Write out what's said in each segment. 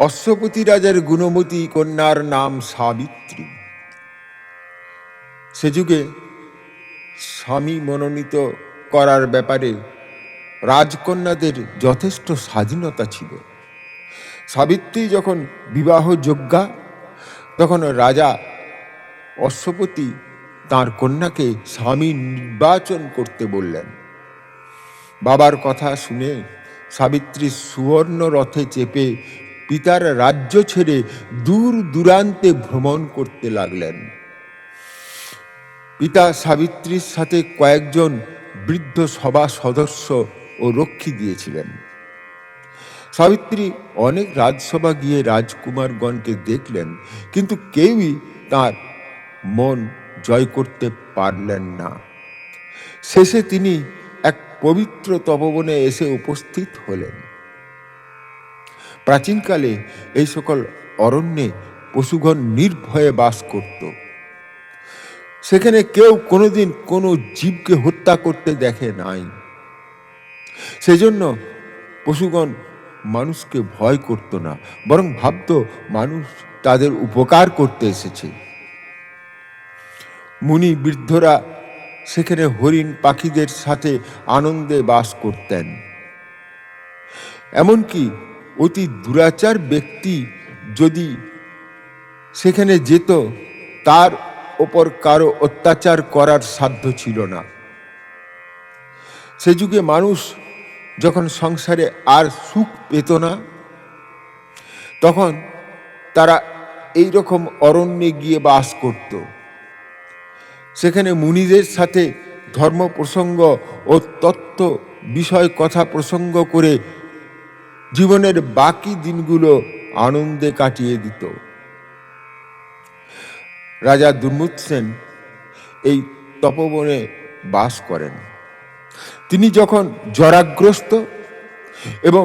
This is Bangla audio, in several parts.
অশ্বপতি রাজার গুণবতী কন্যার নাম সাবিত্রী। সে যুগে স্বামী মনোনীত করার ব্যাপারে রাজকন্যাদের যথেষ্ট স্বাধীনতা ছিল। সাবিত্রী যখন বিবাহযোগ্যা তখন রাজা অশ্বপতি তার কন্যাকে স্বামী নির্বাচন করতে বললেন। বাবার কথা শুনে সাবিত্রী সুবর্ণ রথে চেপে পিতার রাজ্য ছেড়ে দূর দূরান্তে ভ্রমণ করতে লাগলেন। পিতা সাবিত্রীর সাথে কয়েকজন বৃদ্ধ সভা সদস্য ও রক্ষী দিয়েছিলেন সাবিত্রী অনেক রাজসভা গিয়ে রাজকুমারগণকে দেখলেন, কিন্তু কেউই তার মন জয় করতে পারলেন না। শেষে তিনি এক পবিত্র তপবনে এসে উপস্থিত হলেন। প্রাচীনকালে এই সকল অরণ্যে পশুগণ নির্ভয়ে বাস করত। সেখানে কেউ কোনোদিন কোনো জীবকে হত্যা করতে দেখে নাই। সেজন্য পশুগণ মানুষকে ভয় করত না, বরং ভাবত মানুষ তাদের উপকার করতে এসেছে। মুনি বৃদ্ধরা সেখানে হরিণ পাখিদের সাথে আনন্দে বাস করতেন। এমনকি অতি দুরাচার ব্যক্তি যদি সেখানে যেত, তার ওপর কারও অত্যাচার করার সাধ্য ছিল না। সে যুগে মানুষ যখন সংসারে আর সুখ পেত না, তখন তারা এই রকম অরণ্যে গিয়ে বাস করত। সেখানে মুনিদের সাথে ধর্ম প্রসঙ্গ ও তত্ত্ব বিষয় কথা প্রসঙ্গ করে জীবনের বাকি দিনগুলো আনন্দে কাটিয়ে দিত। রাজা দুর্মুৎ সেন এই তপবনে বাস করেন। তিনি যখন জরাগ্রস্ত এবং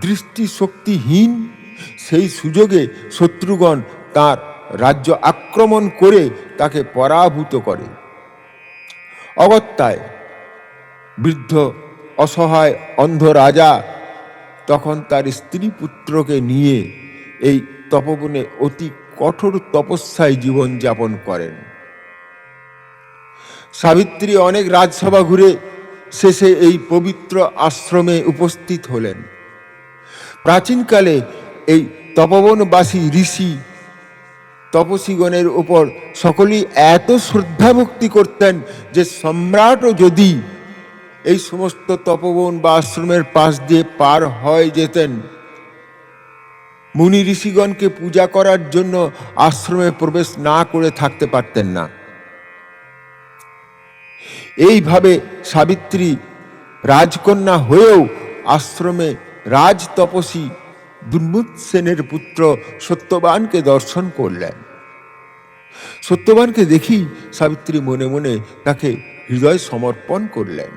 দৃষ্টিশক্তিহীন, সেই সুযোগে শত্রুগণ তার রাজ্য আক্রমণ করে তাকে পরাভূত করে। অগত্যায় বৃদ্ধ, অসহায়, অন্ধ রাজা তখন তার স্ত্রী পুত্রকে নিয়ে এই তপবনে অতি কঠোর তপস্যায় জীবন যাপন করেন। সাবিত্রী অনেক রাজসভা ঘুরে শেষে এই পবিত্র আশ্রমে উপস্থিত হলেন। প্রাচীনকালে এই তপবনবাসী ঋষি তপসীগণের উপর সকলেই এত শ্রদ্ধা ভক্তি করতেন যে সম্রাটও যদি এই সমস্ত তপবন বা আশ্রমের পাশ দিয়ে পার হয় যেতেন। মুনি ঋষিগণকে পূজা করার জন্য আশ্রমে প্রবেশ না করে থাকতে পারতেন না। এইভাবে সাবিত্রী রাজকন্যা হয়েও আশ্রমে রাজ তপসী দুর্মুৎ সেনের পুত্র সত্যবানকে দর্শন করলেন। সত্যবানকে দেখি সাবিত্রী মনে মনে তাকে হৃদয় সমর্পণ করলেন।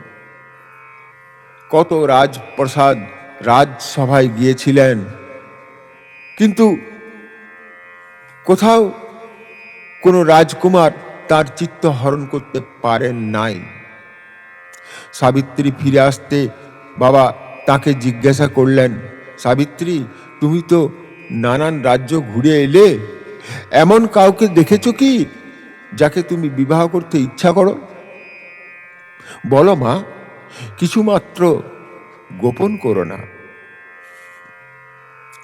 কত রাজপ্রসাদ রাজসভায় গিয়েছিলেন। কিন্তু কোথাও কোনো রাজকুমার তার চিত্ত হরণ করতে পারেন নাই। সাবিত্রী ফিরে আসতে বাবা তাকে জিজ্ঞাসা করলেন, সাবিত্রী, তুমি তো নানান রাজ্য ঘুরে এলে, এমন কাউকে দেখেছ কি, যাকে তুমি বিবাহ করতে ইচ্ছা করো? বলো মা কিছুমাত্র গোপন করো না।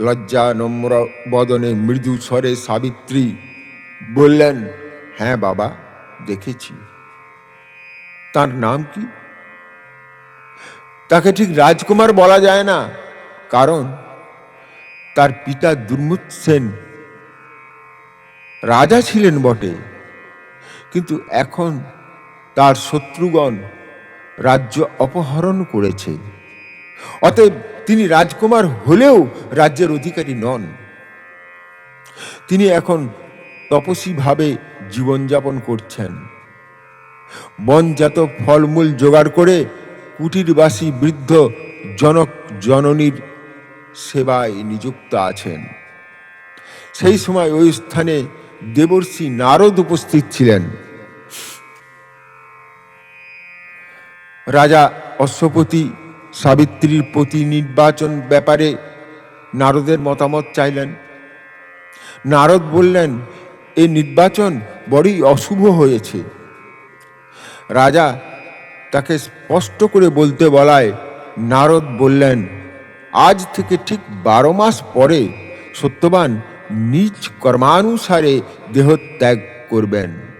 লজ্জা নম্র বদনে মৃদু স্বরে সাবিত্রী বললেন হ্যাঁ বাবা, দেখেছি। তার নাম কি? তাকে ঠিক রাজকুমার বলা যায় না, কারণ তার পিতা দুর্মুৎ সেন। রাজা ছিলেন বটে, কিন্তু এখন তার শত্রুগণ রাজ্য অপহরণ করেছে। অতএব তিনি রাজকুমার হলেও রাজ্যের অধিকারী নন। তিনি এখন তপসীভাবে জীবনযাপন করছেন। বনজাত ফলমূল জোগাড় করে কুটিরবাসী বৃদ্ধ জনক জননীর সেবায় নিযুক্ত আছেন। সেই সময় ওই স্থানে দেবর্ষি নারদ উপস্থিত ছিলেন। রাজা অশ্বপতি সাবিত্রীর প্রতি নির্বাচন ব্যাপারে নারদের মতামত চাইলেন। নারদ বললেন এই নির্বাচন বড়ই অশুভ হয়েছে। রাজা তাকে স্পষ্ট করে বলতে বলায়, নারদ বললেন, আজ থেকে ঠিক বারো মাস পরে সত্যবান নিজ কর্মানুসারে দেহত্যাগ করবেন।